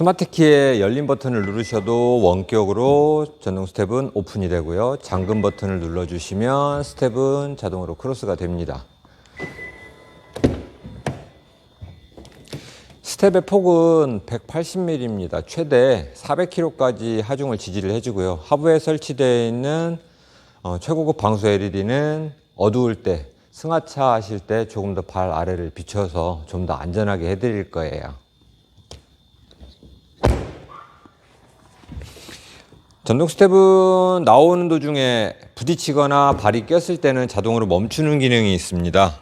스마트 키의 열린 버튼을 누르셔도 원격으로 전동 스텝은 오픈이 되고요. 잠금 버튼을 눌러주시면 스텝은 자동으로 크로스가 됩니다. 스텝의 폭은 180mm입니다. 최대 400kg까지 하중을 지지를 해주고요. 하부에 설치되어 있는 어, 최고급 방수 LED는 어두울 때 승하차 하실 때 조금 더 발 아래를 비춰서 좀 더 안전하게 해드릴 거예요. 전동 스텝은 나오는 도중에 부딪히거나 발이 꼈을 때는 자동으로 멈추는 기능이 있습니다.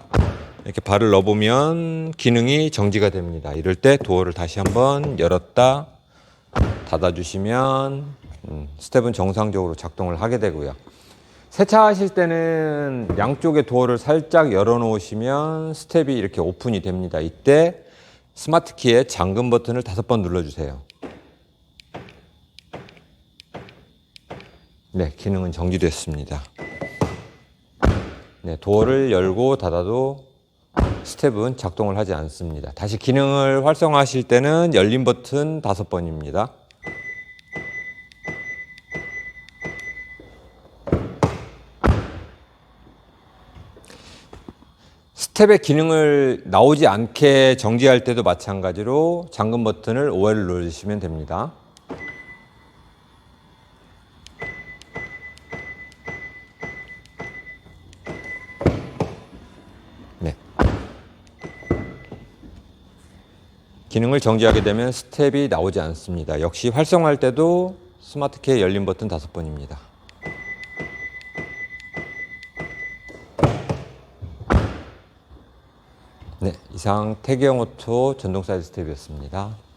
이렇게 발을 넣어보면 기능이 정지가 됩니다. 이럴 때 도어를 다시 한번 열었다 닫아주시면 음, 스텝은 정상적으로 작동을 하게 되고요. 세차하실 때는 양쪽의 도어를 살짝 열어놓으시면 스텝이 이렇게 오픈이 됩니다. 이때 스마트 키의 잠금 버튼을 다섯 번 눌러주세요. 네, 기능은 정지됐습니다. 네, 도어를 열고 닫아도 스텝은 작동을 하지 않습니다. 다시 기능을 활성화하실 때는 열린 버튼 다섯 번입니다. 스텝의 기능을 나오지 않게 정지할 때도 마찬가지로 잠금 버튼을 5회를 누르시면 됩니다. 기능을 정지하게 되면 스텝이 나오지 않습니다. 역시 활성화할 때도 스마트키의 열린 버튼 다섯 번입니다. 네, 이상 태경 오토 전동 사이드 스텝이었습니다.